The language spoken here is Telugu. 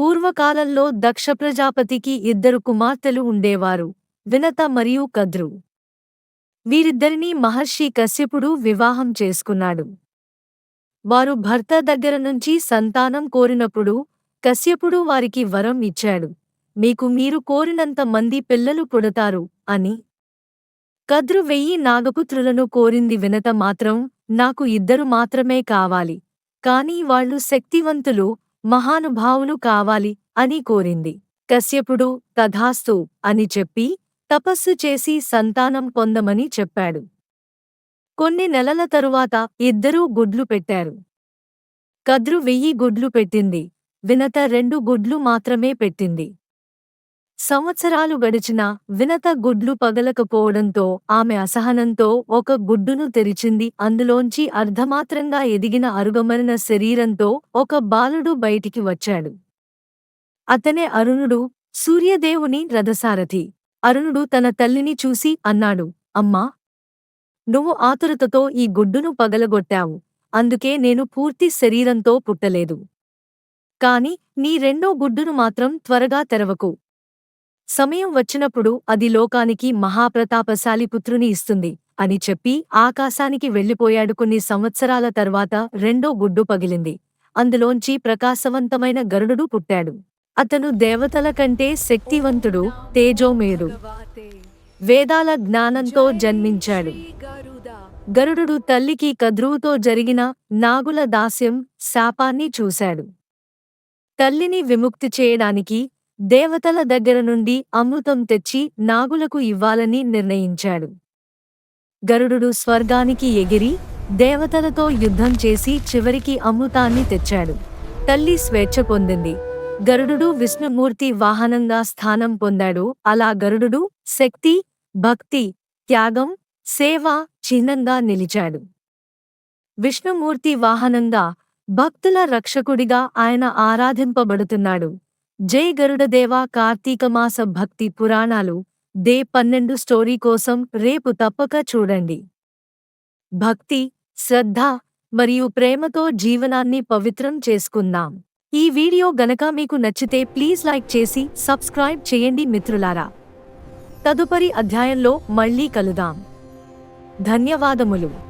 పూర్వకాలంలో దక్ష ప్రజాపతికి ఇద్దరు కుమార్తెలు ఉండేవారు వినత మరియు కద్రు. వీరిద్దరినీ మహర్షి కశ్యపుడు వివాహం చేసుకున్నాడు. వారు భర్త దగ్గర నుంచి సంతానం కోరినప్పుడు కశ్యపుడు వారికి వరం ఇచ్చాడు మీకు మీరు కోరినంత మంది పిల్లలు పుడతారు అని. కద్రు వెయ్యి నాగపుత్రులను కోరింది వినత మాత్రం నాకు ఇద్దరు మాత్రమే కావాలి కాని వాళ్ళు శక్తివంతులు మహానుభావులు కావాలి అని కోరింది. కశ్యపుడు తథాస్తు అని చెప్పి తపస్సు చేసి సంతానం పొందమని చెప్పాడు. కొన్ని నెలల తరువాత ఇద్దరూ గుడ్లు పెట్టారు. కద్రు వెయ్యి గుడ్లు పెట్టింది. వినత రెండు గుడ్లు మాత్రమే పెట్టింది. సంవత్సరాలు గడిచినా వినత గుడ్లు పగలకపోవడంతో ఆమె అసహనంతో ఒక గుడ్డును తెరిచింది. అందులోంచి అర్ధమాత్రంగా ఎదిగిన అరుగమరిన శరీరంతో ఒక బాలుడు బయటికి వచ్చాడు. అతనే అరుణుడు సూర్యదేవుని రథసారథి. అరుణుడు తన తల్లిని చూసి అన్నాడు అమ్మా! నువ్వు ఆతురతతో ఈ గుడ్డును పగలగొట్టావు. అందుకే నేను పూర్తి శరీరంతో పుట్టలేదు. కాని నీ రెండో గుడ్డును మాత్రం త్వరగా తెరవకు. సమయం వచ్చినప్పుడు అది లోకానికి మహాప్రతాపశాలి పుత్రుని ఇస్తుంది అని చెప్పి ఆకాశానికి వెళ్ళిపోయాడు కొన్ని సంవత్సరాల తర్వాత రెండో గుడ్డు పగిలింది. అందులోంచి ప్రకాశవంతమైన గరుడు పుట్టాడు. అతను దేవతల కంటే శక్తివంతుడు తేజోమేయుడు. వేదాల జ్ఞానంతో జన్మించాడు. గరుడు తల్లికి కద్రువుతో జరిగిన నాగుల దాస్యం శాపాన్ని చూశాడు. తల్లిని విముక్తి చేయడానికి దేవతల దగ్గర నుండి అమృతం తెచ్చి నాగులకు ఇవ్వాలని నిర్ణయించాడు. గరుడు స్వర్గానికి ఎగిరి దేవతలతో యుద్ధం చేసి చివరికి అమృతాన్ని తెచ్చాడు. తల్లి స్వేచ్ఛ పొందింది. గరుడు విష్ణుమూర్తి వాహనంగా స్థానం పొందాడు. అలా గరుడు శక్తి భక్తి త్యాగం సేవ చిహ్నంగా నిలిచాడు. విష్ణుమూర్తి వాహనంగా భక్తుల రక్షకుడిగా ఆయన ఆరాధింపబడుతున్నాడు. జై గరుడదేవా కార్తీకమాస భక్తి పురాణాలు దే పన్నెండు స్టోరీ కోసం రేపు తప్పక చూడండి. భక్తి శ్రద్ధ మరియు ప్రేమతో జీవనాన్ని పవిత్రం చేసుకుందాం. ఈ వీడియో గనక మీకు నచ్చితే ప్లీజ్ లైక్ చేసి సబ్స్క్రైబ్ చేయండి మిత్రులారా. తదుపరి అధ్యాయంలో మళ్ళీ కలుదాం ధన్యవాదములు.